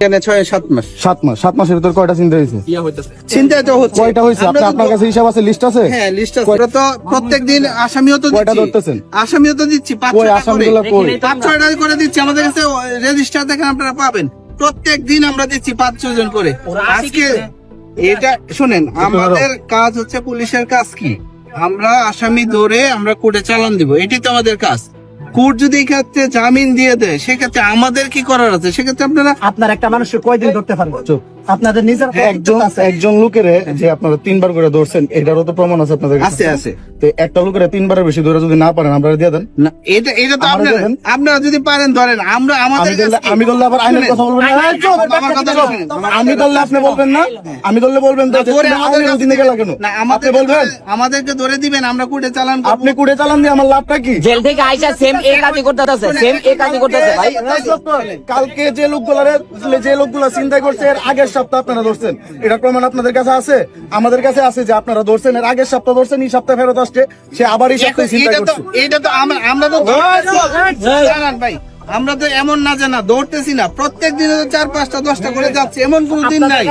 এখানে ছয় সাত মাস। সাত মাস সাত মাসের ভিতর কয়টা চিন্তা হয়েছে? চিন্তা তো হচ্ছে। কয়টা হয়েছে? আপনি আপনার কাছে হিসাব আছে লিস্ট আছে? হ্যাঁ লিস্ট আছে। ওরা তো প্রত্যেকদিন আসামিও তো কয়টা ধরতেছেন? আসামিও তো দিচ্ছি পাঁচ ছয়টা আসামিগুলো কই পাঁচ ছয়টা করে দিচ্ছি। আমাদের কাছে রেজিস্টার দেখেন আপনারা পাবেন। প্রত্যেক দিন আমরা দিচ্ছি পাঁচ ছয় করে। আজকে এটা শুনেন আমাদের কাজ হচ্ছে পুলিশের কাজ কি? আমরা আসামি ধরে আমরা কোর্টে চালান দিব। এটি তো আমাদের কাজ। কোর্ট যদি এই ক্ষেত্রে জামিন দিয়ে দেয় সেক্ষেত্রে আমাদের কি করার আছে সেক্ষেত্রে আপনারা আপনার একটা মানুষকে কয়দিন ধরতে পারবেন। আপনাদের নিজের একজন একজন লোকের যে আপনারা তিনবার করে ধরছেন এটারও তো প্রমাণ আছে আপনাদের আছে আছে তো একটা লোকের তিনবারের বেশি ধরে যদি না পারেন আপনারা দিয়ে দেন না এটা এটা তো আপনারা আপনারা যদি পারেন ধরেন আমরা আমাদের আমি ধরলে আবার আইনের কথা বলবেন না আমার কথা চুপ। আমি ধরলে আপনি বলবেন না আমি ধরলে বলবেন তো যে আমাদের কাছে অধীনে গেলা কেন না আমাদের বলবেন আমাদেরকে ধরে দিবেন আমরা চালান আপনি কুড়ে চালান দিয়ে আমার লাভটা কি জেল থেকে আইসা সেম এই কাজই করতেছে সেম এই কাজই করতেছে ভাই কালকে যে লোকগুলারে যে লোকগুলা চিন্তা করছে এর আগের সপ্তাহ আপনারা ধরছেন। এটা প্রমাণ আপনাদের কাছে আছে? আমাদের কাছে আছে যে আপনারা ধরছেন এর আগের সপ্তাহ ধরছেন এই সপ্তাহ ফেরত আসছে। সে আবার এই সপ্তাহে চিন্তা এটা তো করছে। এটা তো আমরা- আমরা তো জানান ভাই আমরা তো এমন না জানা দৌড়তেছি না। প্রত্যেক দিনে তো চার পাঁচটা দশটা করে যাচ্ছে এমন কোনো দিন নাই।